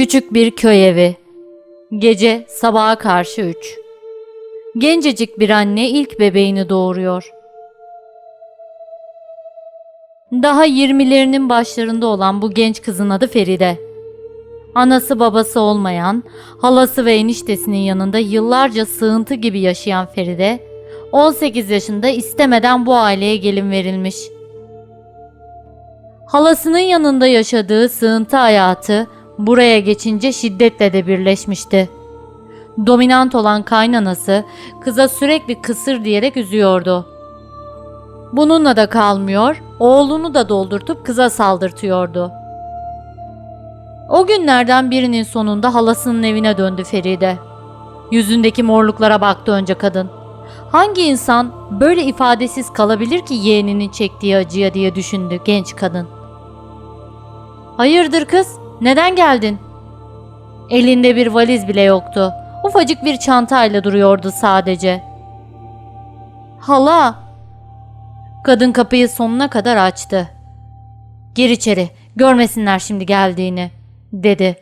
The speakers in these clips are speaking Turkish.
Küçük bir köy evi. Gece sabaha karşı üç. Gencecik bir anne ilk bebeğini doğuruyor. Daha yirmilerinin başlarında olan bu genç kızın adı Feride. Anası babası olmayan, halası ve eniştesinin yanında yıllarca sığıntı gibi yaşayan Feride, 18 yaşında istemeden bu aileye gelin verilmiş. Halasının yanında yaşadığı sığıntı hayatı buraya geçince şiddetle de birleşmişti. Dominant olan kaynanası kıza sürekli kısır diyerek üzüyordu. Bununla da kalmıyor, oğlunu da doldurtup kıza saldırtıyordu. O günlerden birinin sonunda halasının evine döndü Feride. Yüzündeki morluklara baktı önce kadın. Hangi insan böyle ifadesiz kalabilir ki yeğeninin çektiği acıya diye düşündü genç kadın. Hayırdır kız? Neden geldin? Elinde bir valiz bile yoktu. Ufacık bir çantayla duruyordu sadece. Hala. Kadın kapıyı sonuna kadar açtı. Gir içeri. Görmesinler şimdi geldiğini, dedi.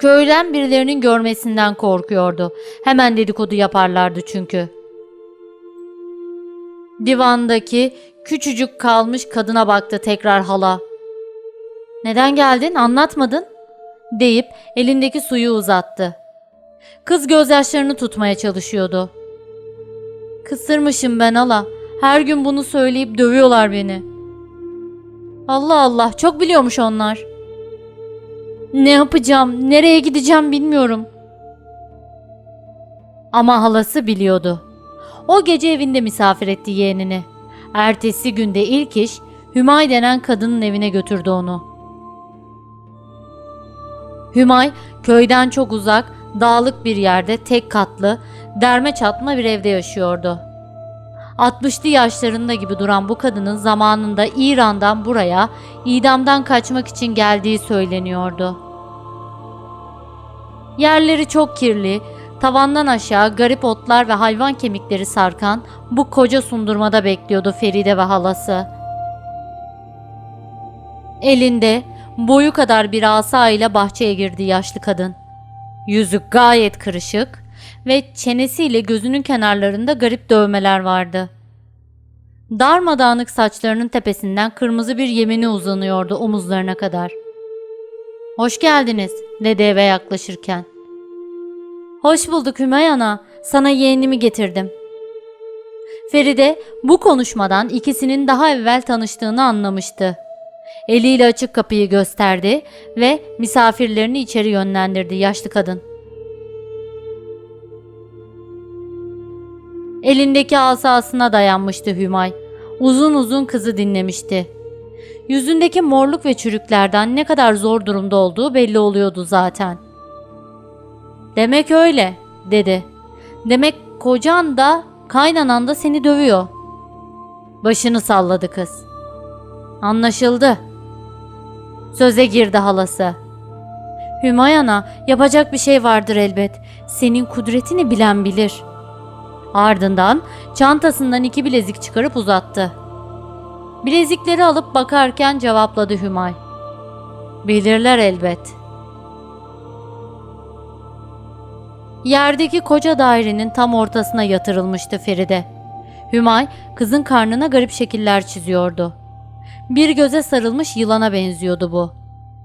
Köyden birilerinin görmesinden korkuyordu. Hemen dedikodu yaparlardı çünkü. Divandaki küçücük kalmış kadına baktı tekrar hala. Neden geldin anlatmadın? deyip elindeki suyu uzattı. Kız gözyaşlarını tutmaya çalışıyordu. Kısırmışım ben hala. Her gün bunu söyleyip dövüyorlar beni. Allah Allah çok biliyormuş onlar. Ne yapacağım, nereye gideceğim bilmiyorum. Ama halası biliyordu. O gece evinde misafir etti yeğenini. Ertesi günde ilk iş Hümay denen kadının evine götürdü onu. Hümay köyden çok uzak, dağlık bir yerde tek katlı, derme çatma bir evde yaşıyordu. 60'lı yaşlarında gibi duran bu kadının zamanında İran'dan buraya idamdan kaçmak için geldiği söyleniyordu. Yerleri çok kirli, tavandan aşağı garip otlar ve hayvan kemikleri sarkan bu koca sundurmada bekliyordu Feride ve halası. Elinde boyu kadar bir asa ile bahçeye girdi yaşlı kadın. Yüzü gayet kırışık ve çenesiyle gözünün kenarlarında garip dövmeler vardı. Darmadağınık saçlarının tepesinden kırmızı bir yemini uzanıyordu omuzlarına kadar. Hoş geldiniz dedi eve yaklaşırken. Hoş bulduk Hümay Ana. Sana yeğenimi getirdim. Feride bu konuşmadan ikisinin daha evvel tanıştığını anlamıştı. Eliyle açık kapıyı gösterdi ve misafirlerini içeri yönlendirdi yaşlı kadın. Elindeki asasına dayanmıştı Hümay. Uzun uzun kızı dinlemişti. Yüzündeki morluk ve çürüklerden ne kadar zor durumda olduğu belli oluyordu zaten. Demek öyle, dedi. Demek kocan da kaynanan da seni dövüyor. Başını salladı kız. Anlaşıldı. Söze girdi halası. Hümayana yapacak bir şey vardır elbet. Senin kudretini bilen bilir. Ardından çantasından iki bilezik çıkarıp uzattı. Bilezikleri alıp bakarken cevapladı Hümay. Bilirler elbet. Yerdeki koca dairenin tam ortasına yatırılmıştı Feride. Hümay kızın karnına garip şekiller çiziyordu. Bir göze sarılmış yılana benziyordu bu.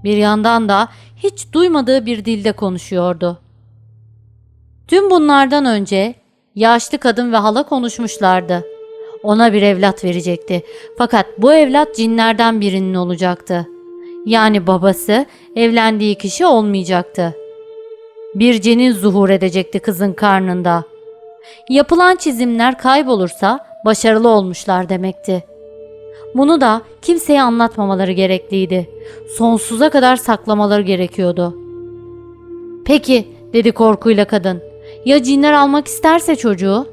Bir yandan da hiç duymadığı bir dilde konuşuyordu. Tüm bunlardan önce yaşlı kadın ve hala konuşmuşlardı. Ona bir evlat verecekti. Fakat bu evlat cinlerden birinin olacaktı. Yani babası evlendiği kişi olmayacaktı. Bir cenin zuhur edecekti kızın karnında. Yapılan çizimler kaybolursa başarılı olmuşlar demekti. Bunu da kimseye anlatmamaları gerekliydi. Sonsuza kadar saklamaları gerekiyordu. Peki, dedi korkuyla kadın. Ya cinler almak isterse çocuğu?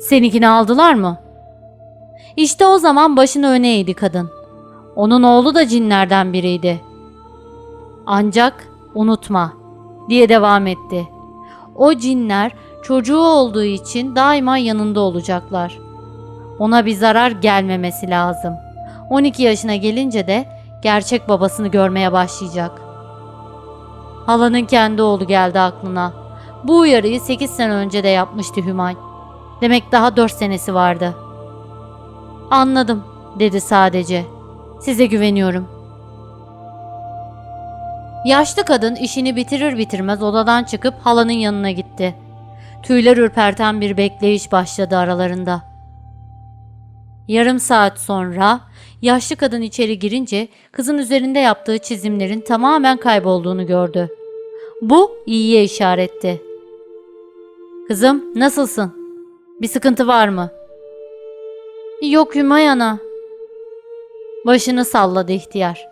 Seninkini aldılar mı? İşte o zaman başını öne eğdi kadın. Onun oğlu da cinlerden biriydi. Ancak unutma diye devam etti. O cinler çocuğu olduğu için daima yanında olacaklar. Ona bir zarar gelmemesi lazım. 12 yaşına gelince de gerçek babasını görmeye başlayacak. Halanın kendi oğlu geldi aklına. Bu uyarıyı 8 sene önce de yapmıştı Hümay. Demek daha 4 senesi vardı. Anladım dedi sadece. Size güveniyorum. Yaşlı kadın işini bitirir bitirmez odadan çıkıp halanın yanına gitti. Tüyler ürperten bir bekleyiş başladı aralarında. Yarım saat sonra yaşlı kadın içeri girince kızın üzerinde yaptığı çizimlerin tamamen kaybolduğunu gördü. Bu iyiye işaretti. Kızım nasılsın? Bir sıkıntı var mı? Yok Hümay ana. Başını salladı ihtiyar.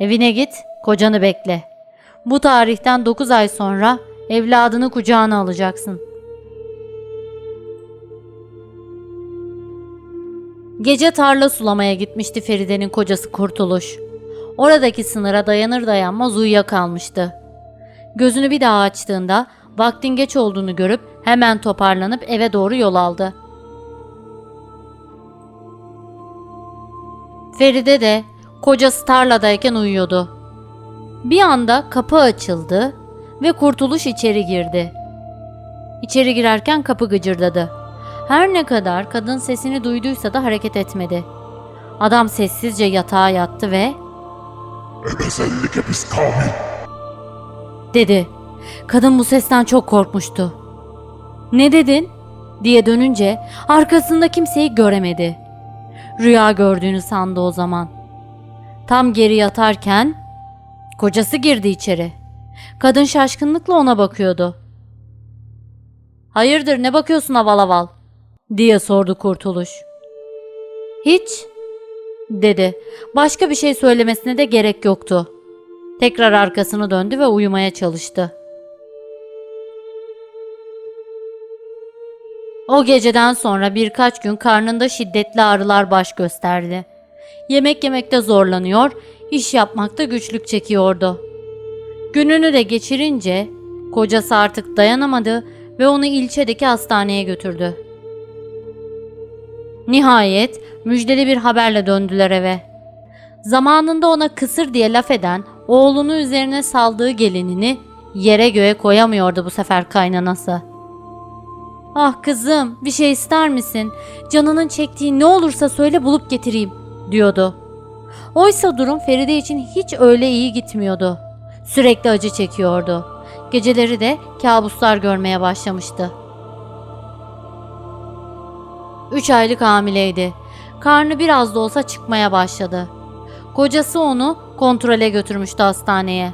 Evine git, kocanı bekle. Bu tarihten 9 ay sonra evladını kucağına alacaksın. Gece tarla sulamaya gitmişti Feride'nin kocası Kurtuluş. Oradaki sınıra dayanır dayanmaz uyuyakalmıştı. Gözünü bir daha açtığında vaktin geç olduğunu görüp hemen toparlanıp eve doğru yol aldı. Feride de kocası tarladayken uyuyordu. Bir anda kapı açıldı ve Kurtuluş içeri girdi. İçeri girerken kapı gıcırdadı. Her ne kadar kadın sesini duyduysa da hareket etmedi. Adam sessizce yatağa yattı ve dedi. Kadın bu sesten çok korkmuştu. Ne dedin? diye dönünce arkasında kimseyi göremedi. Rüya gördüğünü sandı o zaman. Tam geri yatarken kocası girdi içeri. Kadın şaşkınlıkla ona bakıyordu. Hayırdır ne bakıyorsun aval aval? Diye sordu Kurtuluş. Hiç dedi. Başka bir şey söylemesine de gerek yoktu. Tekrar arkasını döndü ve uyumaya çalıştı. O geceden sonra birkaç gün karnında şiddetli ağrılar baş gösterdi. Yemek yemekte zorlanıyor, iş yapmakta güçlük çekiyordu. Gününü de geçirince kocası artık dayanamadı ve onu ilçedeki hastaneye götürdü. Nihayet müjdeli bir haberle döndüler eve. Zamanında ona kısır diye laf eden oğlunu üzerine saldığı gelinini yere göğe koyamıyordu bu sefer kaynanası. Ah kızım bir şey ister misin? Canının çektiği ne olursa söyle bulup getireyim diyordu. Oysa durum Feride için hiç öyle iyi gitmiyordu. Sürekli acı çekiyordu. Geceleri de kabuslar görmeye başlamıştı. Üç aylık hamileydi. Karnı biraz da olsa çıkmaya başladı. Kocası onu kontrole götürmüştü hastaneye.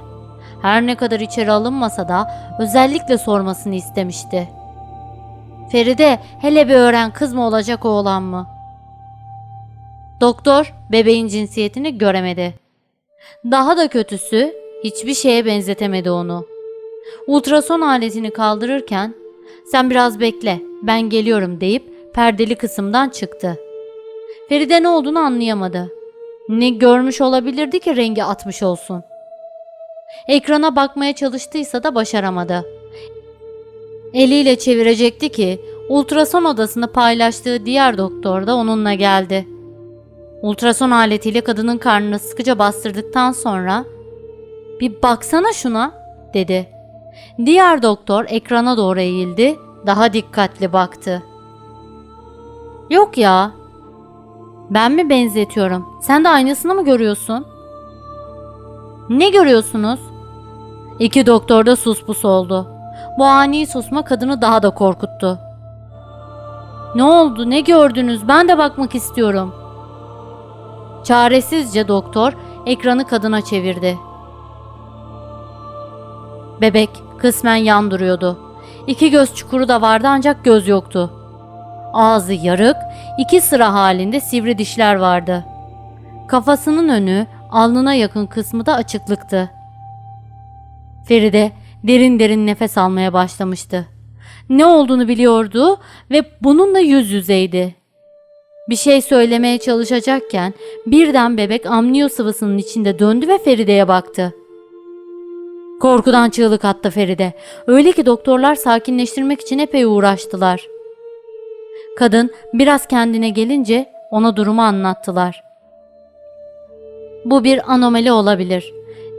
Her ne kadar içeri alınmasa da özellikle sormasını istemişti. Feride hele bir öğren kız mı olacak oğlan mı? Doktor bebeğin cinsiyetini göremedi. Daha da kötüsü hiçbir şeye benzetemedi onu. Ultrason aletini kaldırırken sen biraz bekle ben geliyorum deyip perdeli kısımdan çıktı. Feride ne olduğunu anlayamadı. Ne görmüş olabilirdi ki rengi atmış olsun. Ekrana bakmaya çalıştıysa da başaramadı. Eliyle çevirecekti ki ultrason odasını paylaştığı diğer doktor da onunla geldi. Ultrason aletiyle kadının karnını sıkıca bastırdıktan sonra "Bir baksana şuna." dedi. Diğer doktor ekrana doğru eğildi, daha dikkatli baktı. "Yok ya. Ben mi benzetiyorum? Sen de aynısını mı görüyorsun?" "Ne görüyorsunuz?" İki doktor da suspus oldu. Bu ani susma kadını daha da korkuttu. Ne oldu? Ne gördünüz? Ben de bakmak istiyorum. Çaresizce doktor ekranı kadına çevirdi. Bebek kısmen yan duruyordu. İki göz çukuru da vardı ancak göz yoktu. Ağzı yarık, iki sıra halinde sivri dişler vardı. Kafasının önü, alnına yakın kısmı da açıklıktı. Feride derin derin nefes almaya başlamıştı. Ne olduğunu biliyordu ve bununla yüz yüzeydi. Bir şey söylemeye çalışacakken birden bebek amniyo sıvısının içinde döndü ve Feride'ye baktı. Korkudan çığlık attı Feride. Öyle ki doktorlar sakinleştirmek için epey uğraştılar. Kadın biraz kendine gelince ona durumu anlattılar. Bu bir anomali olabilir.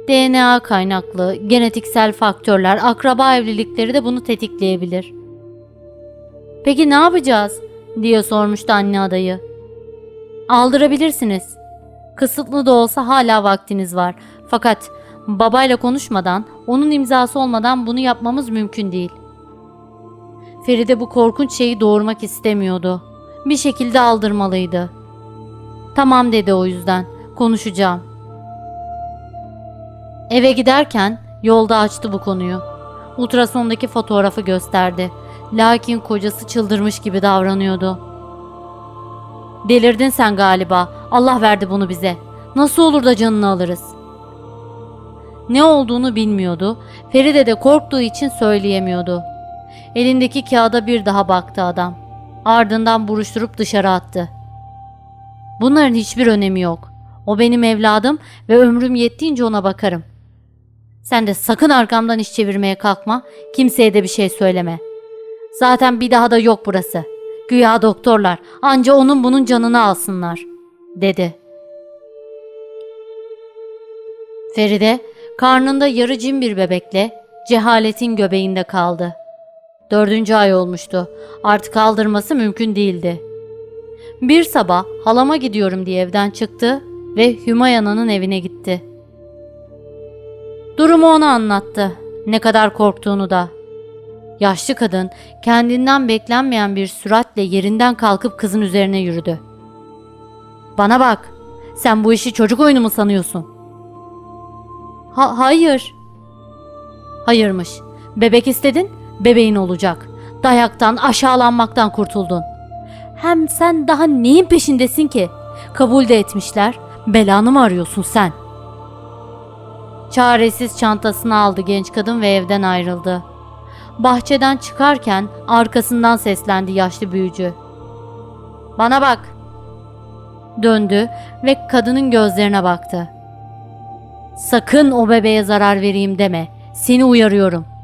DNA kaynaklı, genetiksel faktörler, akraba evlilikleri de bunu tetikleyebilir. Peki ne yapacağız? diye sormuştu anne adayı. Aldırabilirsiniz. Kısıtlı da olsa hala vaktiniz var. Fakat babayla konuşmadan, onun imzası olmadan bunu yapmamız mümkün değil. Feride bu korkunç şeyi doğurmak istemiyordu. Bir şekilde aldırmalıydı. Tamam dedi o yüzden. Konuşacağım. Eve giderken yolda açtı bu konuyu. Ultrasondaki fotoğrafı gösterdi. Lakin kocası çıldırmış gibi davranıyordu. Delirdin sen galiba. Allah verdi bunu bize. Nasıl olur da canını alırız? Ne olduğunu bilmiyordu. Feride de korktuğu için söyleyemiyordu. Elindeki kağıda bir daha baktı adam. Ardından buruşturup dışarı attı. Bunların hiçbir önemi yok. O benim evladım ve ömrüm yettiğince ona bakarım. Sen de sakın arkamdan iş çevirmeye kalkma. Kimseye de bir şey söyleme. Zaten bir daha da yok burası. Güya doktorlar anca onun bunun canını alsınlar, dedi. Feride karnında yarı cin bir bebekle cehaletin göbeğinde kaldı. Dördüncü ay olmuştu. Artık kaldırması mümkün değildi. Bir sabah halama gidiyorum diye evden çıktı ve Hümayuna'nın evine gitti. Durumu ona anlattı. Ne kadar korktuğunu da. Yaşlı kadın kendinden beklenmeyen bir süratle yerinden kalkıp kızın üzerine yürüdü. Bana bak. Sen bu işi çocuk oyunu mu sanıyorsun? Ha hayır. Hayırmış. Bebek istedin, bebeğin olacak. Dayaktan, aşağılanmaktan kurtuldun. Hem sen daha neyin peşindesin ki? Kabul de etmişler. Belanı mı arıyorsun sen? Çaresiz çantasını aldı genç kadın ve evden ayrıldı. Bahçeden çıkarken arkasından seslendi yaşlı büyücü. Bana bak. Döndü ve kadının gözlerine baktı. Sakın o bebeğe zarar vereyim deme. Seni uyarıyorum.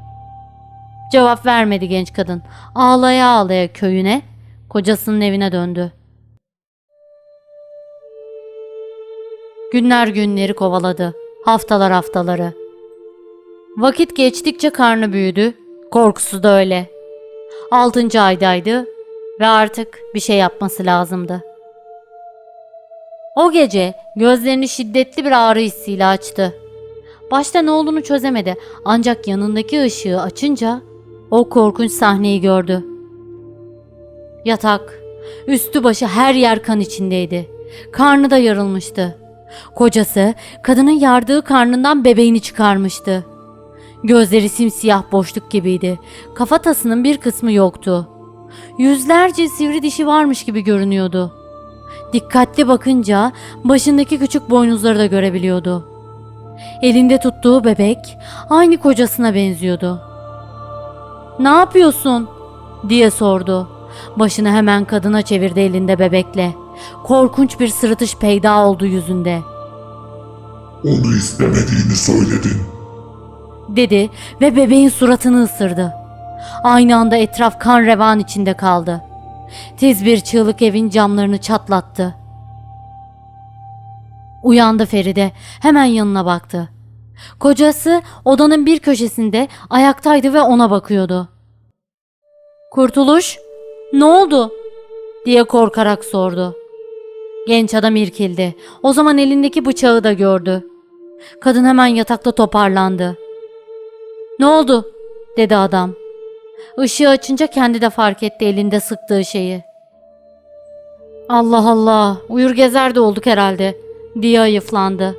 Cevap vermedi genç kadın. Ağlaya ağlaya köyüne, kocasının evine döndü. Günler günleri kovaladı. Haftalar haftaları. Vakit geçtikçe karnı büyüdü. Korkusu da öyle. Altıncı aydaydı ve artık bir şey yapması lazımdı. O gece gözlerini şiddetli bir ağrı hissiyle açtı. Başta ne olduğunu çözemedi ancak yanındaki ışığı açınca o korkunç sahneyi gördü. Yatak, üstü başı her yer kan içindeydi. Karnı da yarılmıştı. Kocası kadının yardığı karnından bebeğini çıkarmıştı. Gözleri simsiyah boşluk gibiydi. Kafatasının bir kısmı yoktu. Yüzlerce sivri dişi varmış gibi görünüyordu. Dikkatli bakınca başındaki küçük boynuzları da görebiliyordu. Elinde tuttuğu bebek aynı kocasına benziyordu. "Ne yapıyorsun?" diye sordu. Başını hemen kadına çevirdi elinde bebekle. Korkunç bir sırıtış peyda oldu yüzünde. Onu istemediğini söyledin. dedi ve bebeğin suratını ısırdı. Aynı anda etraf kan revan içinde kaldı. Tiz bir çığlık evin camlarını çatlattı. Uyandı Feride, hemen yanına baktı. Kocası odanın bir köşesinde ayaktaydı ve ona bakıyordu. Kurtuluş, ne oldu? diye korkarak sordu. Genç adam irkildi. O zaman elindeki bıçağı da gördü. Kadın hemen yatakta toparlandı. Ne oldu? dedi adam. Işığı açınca kendi de fark etti elinde sıktığı şeyi. Allah Allah, uyur gezer de olduk herhalde diye ayıflandı.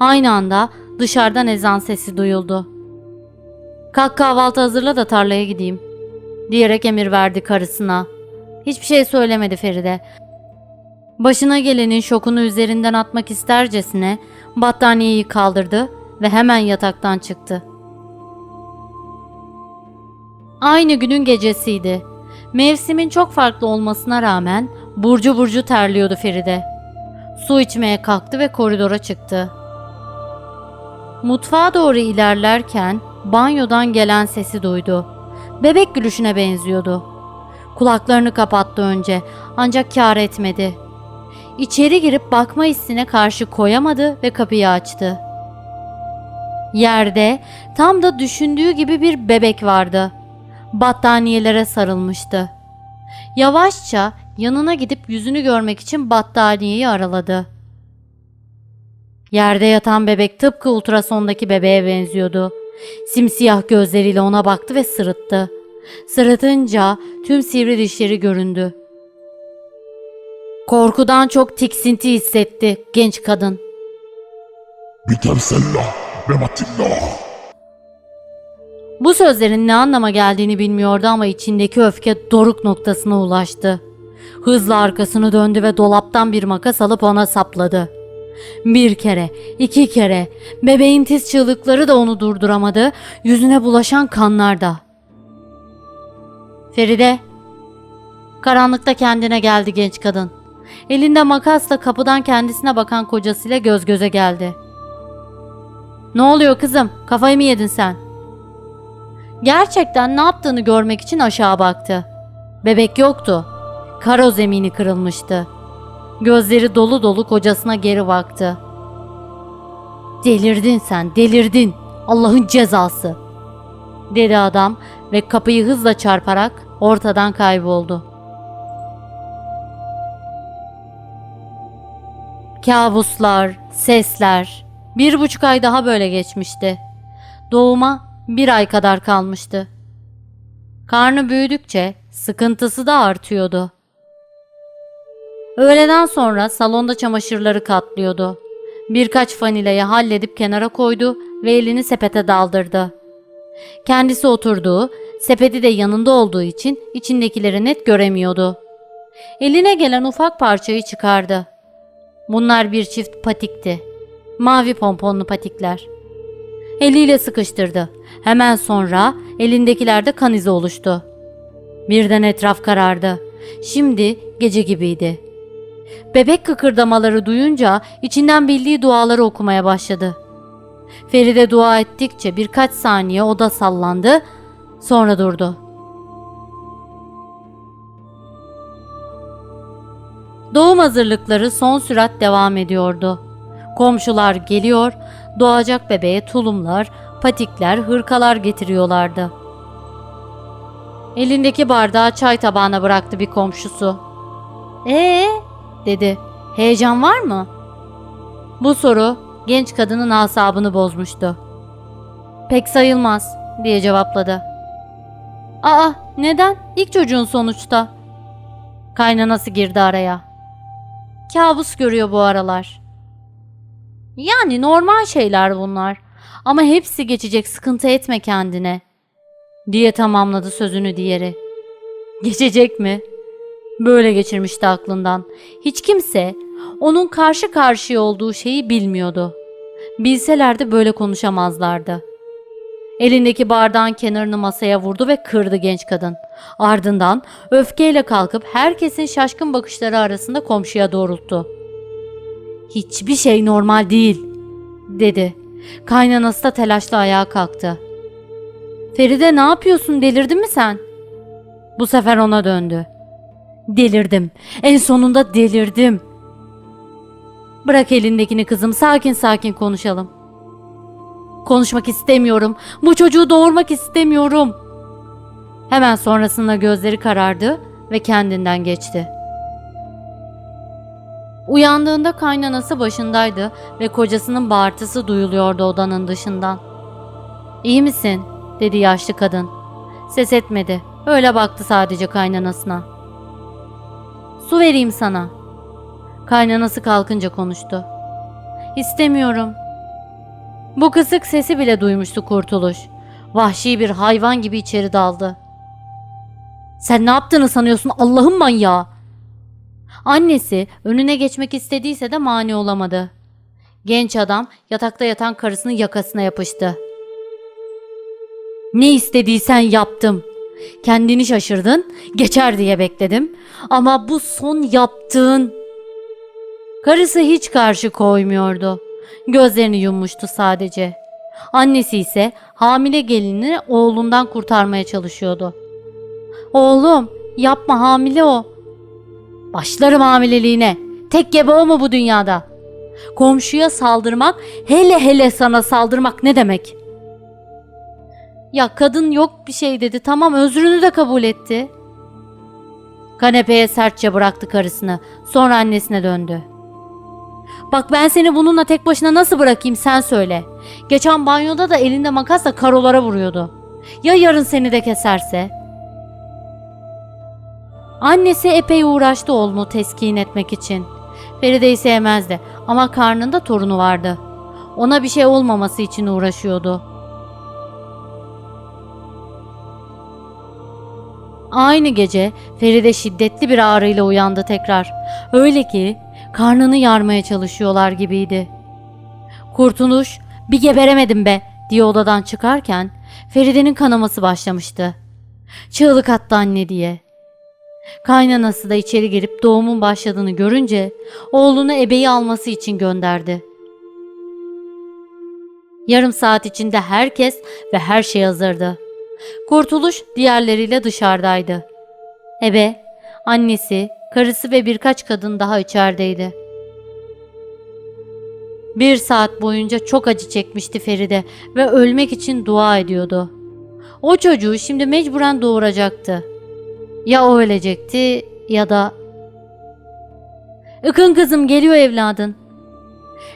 Aynı anda dışarıdan ezan sesi duyuldu. Kalk kahvaltı hazırla da tarlaya gideyim diyerek emir verdi karısına. Hiçbir şey söylemedi Feride. Başına gelenin şokunu üzerinden atmak istercesine battaniyeyi kaldırdı ve hemen yataktan çıktı. Aynı günün gecesiydi. Mevsimin çok farklı olmasına rağmen burcu burcu terliyordu Feride. Su içmeye kalktı ve koridora çıktı. Mutfağa doğru ilerlerken banyodan gelen sesi duydu. Bebek gülüşüne benziyordu. Kulaklarını kapattı önce ancak kâr etmedi. İçeri girip bakma hissine karşı koyamadı ve kapıyı açtı. Yerde tam da düşündüğü gibi bir bebek vardı. Battaniyelere sarılmıştı. Yavaşça yanına gidip yüzünü görmek için battaniyeyi araladı. Yerde yatan bebek tıpkı ultrasondaki bebeğe benziyordu. Simsiyah gözleriyle ona baktı ve sırıttı. Sırıtınca tüm sivri dişleri göründü. Korkudan çok tiksinti hissetti genç kadın. Bitersella ve Matilda. Bu sözlerin ne anlama geldiğini bilmiyordu ama içindeki öfke doruk noktasına ulaştı. Hızla arkasını döndü ve dolaptan bir makas alıp ona sapladı. Bir kere, iki kere, bebeğin tiz çığlıkları da onu durduramadı, yüzüne bulaşan kanlar da. Feride, karanlıkta kendine geldi genç kadın. Elinde makasla kapıdan kendisine bakan kocasıyla göz göze geldi. Ne oluyor kızım? Kafayı mı yedin sen? Gerçekten ne yaptığını görmek için aşağı baktı. Bebek yoktu. Karo zemini kırılmıştı. Gözleri dolu dolu kocasına geri baktı. Delirdin sen, delirdin. Allah'ın cezası. Dedi adam ve kapıyı hızla çarparak ortadan kayboldu. Kabuslar, sesler. Bir buçuk ay daha böyle geçmişti. Doğuma bir ay kadar kalmıştı. Karnı büyüdükçe sıkıntısı da artıyordu. Öğleden sonra salonda çamaşırları katlıyordu. Birkaç fanileyi halledip kenara koydu ve elini sepete daldırdı. Kendisi oturduğu, sepeti de yanında olduğu için içindekileri net göremiyordu. Eline gelen ufak parçayı çıkardı. Bunlar bir çift patikti. Mavi pomponlu patikler. Eliyle sıkıştırdı. Hemen sonra elindekilerde kan izi oluştu. Birden etraf karardı. Şimdi gece gibiydi. Bebek kıkırdamaları duyunca içinden bildiği duaları okumaya başladı. Feride dua ettikçe birkaç saniye oda sallandı, sonra durdu. Doğum hazırlıkları son sürat devam ediyordu. Komşular geliyor, doğacak bebeğe tulumlar, patikler, hırkalar getiriyorlardı. Elindeki bardağı çay tabağına bıraktı bir komşusu. Ee, dedi. Heyecan var mı? Bu soru genç kadının asabını bozmuştu. Pek sayılmaz diye cevapladı. Aa, neden? İlk çocuğun sonuçta. Kaynanası girdi araya. Kabus görüyor bu aralar. Yani normal şeyler bunlar. Ama hepsi geçecek sıkıntı etme kendine. Diye tamamladı sözünü diğeri. Geçecek mi? Böyle geçirmişti aklından. Hiç kimse onun karşı karşıya olduğu şeyi bilmiyordu. Bilselerdi böyle konuşamazlardı. Elindeki bardağın kenarını masaya vurdu ve kırdı genç kadın. Ardından öfkeyle kalkıp herkesin şaşkın bakışları arasında komşuya doğrulttu. Hiçbir şey normal değil, dedi. Kaynanası da telaşla ayağa kalktı. Feride ne yapıyorsun delirdin mi sen? Bu sefer ona döndü. Delirdim. En sonunda delirdim. Bırak elindekini kızım sakin sakin konuşalım. Konuşmak istemiyorum. Bu çocuğu doğurmak istemiyorum. Hemen sonrasında gözleri karardı ve kendinden geçti. Uyandığında kaynanası başındaydı ve kocasının bağırtısı duyuluyordu odanın dışından. İyi misin? dedi yaşlı kadın. Ses etmedi. Öyle baktı sadece kaynanasına. Su vereyim sana. Kaynanası kalkınca konuştu. İstemiyorum. Bu kısık sesi bile duymuştu kurtuluş. Vahşi bir hayvan gibi içeri daldı. Sen ne yaptığını sanıyorsun Allah'ın manyağı? Annesi önüne geçmek istediyse de mani olamadı. Genç adam yatakta yatan karısının yakasına yapıştı. Ne istediysen yaptım. Kendini şaşırdın, geçer diye bekledim. Ama bu son yaptığın... Karısı hiç karşı koymuyordu. Gözlerini yummuştu sadece. Annesi ise hamile gelinini oğlundan kurtarmaya çalışıyordu. Oğlum yapma hamile o. Başlarım hamileliğine. Tek gebe o mu bu dünyada? Komşuya saldırmak, hele hele sana saldırmak ne demek? Ya kadın yok bir şey dedi. Tamam özrünü de kabul etti. Kanepeye sertçe bıraktı karısını. Sonra annesine döndü. Bak ben seni bununla tek başına nasıl bırakayım sen söyle. Geçen banyoda da elinde makasla karolara vuruyordu. Ya yarın seni de keserse? Annesi epey uğraştı oğlunu teskin etmek için. Feride'yi sevmezdi ama karnında torunu vardı. Ona bir şey olmaması için uğraşıyordu. Aynı gece Feride şiddetli bir ağrıyla uyandı tekrar. Öyle ki karnını yarmaya çalışıyorlar gibiydi. Kurtuluş, bir geberemedim be diye odadan çıkarken Feride'nin kanaması başlamıştı. Çığlık attı anne diye. Kaynanası da içeri girip doğumun başladığını görünce oğlunu ebeyi alması için gönderdi. Yarım saat içinde herkes ve her şey hazırdı. Kurtuluş diğerleriyle dışarıdaydı. Ebe, annesi, karısı ve birkaç kadın daha içerideydi. Bir saat boyunca çok acı çekmişti Feride ve ölmek için dua ediyordu. O çocuğu şimdi mecburen doğuracaktı. Ya o ölecekti ya da... Ikın kızım geliyor evladın.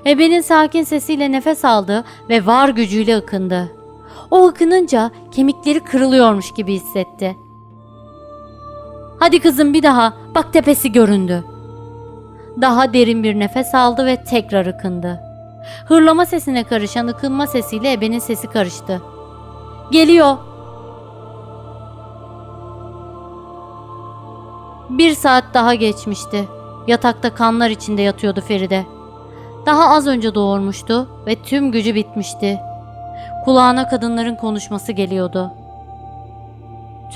Ebenin sakin sesiyle nefes aldı ve var gücüyle ıkındı. O ıkınınca kemikleri kırılıyormuş gibi hissetti. Hadi kızım bir daha. Bak tepesi göründü. Daha derin bir nefes aldı ve tekrar ıkındı. Hırlama sesine karışan ıkınma sesiyle ebenin sesi karıştı. Geliyor. Bir saat daha geçmişti. Yatakta kanlar içinde yatıyordu Feride. Daha az önce doğurmuştu ve tüm gücü bitmişti. Kulağına kadınların konuşması geliyordu.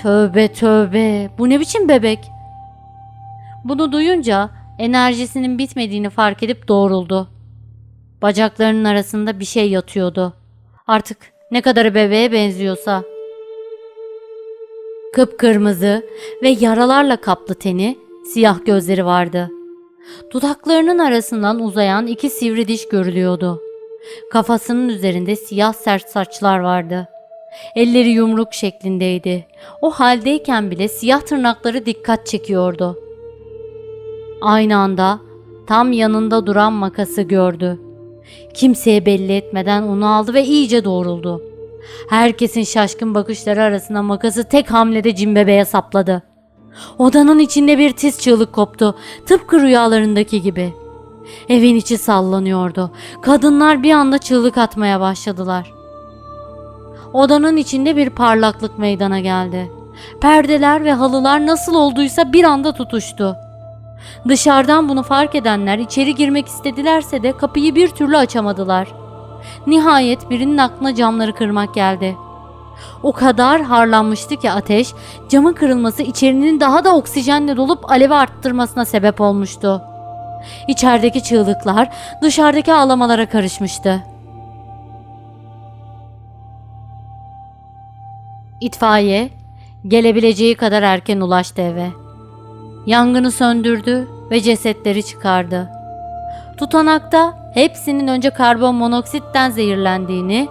Tövbe tövbe, bu ne biçim bebek? Bunu duyunca enerjisinin bitmediğini fark edip doğruldu. Bacaklarının arasında bir şey yatıyordu. Artık ne kadarı bebeğe benziyorsa. Kıpkırmızı ve yaralarla kaplı teni, siyah gözleri vardı. Dudaklarının arasından uzayan iki sivri diş görülüyordu. Kafasının üzerinde siyah sert saçlar vardı. Elleri yumruk şeklindeydi. O haldeyken bile siyah tırnakları dikkat çekiyordu. Aynı anda tam yanında duran makası gördü. Kimseye belli etmeden onu aldı ve iyice doğruldu. Herkesin şaşkın bakışları arasında makası tek hamlede cimbebeğe sapladı. Odanın içinde bir tiz çığlık koptu. Tıpkı rüyalarındaki gibi. Evin içi sallanıyordu. Kadınlar bir anda çığlık atmaya başladılar. Odanın içinde bir parlaklık meydana geldi. Perdeler ve halılar nasıl olduysa bir anda tutuştu. Dışarıdan bunu fark edenler içeri girmek istedilerse de kapıyı bir türlü açamadılar. Nihayet birinin aklına camları kırmak geldi. O kadar harlanmıştı ki ateş, camın kırılması içerinin daha da oksijenle dolup alevi arttırmasına sebep olmuştu. İçerideki çığlıklar dışarıdaki ağlamalara karışmıştı. İtfaiye gelebileceği kadar erken ulaştı eve. Yangını söndürdü ve cesetleri çıkardı. Tutanakta hepsinin önce karbon monoksitten zehirlendiğini,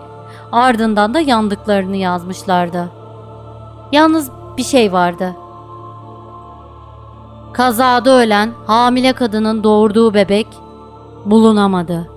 ardından da yandıklarını yazmışlardı. Yalnız bir şey vardı. Kazada ölen hamile kadının doğurduğu bebek bulunamadı.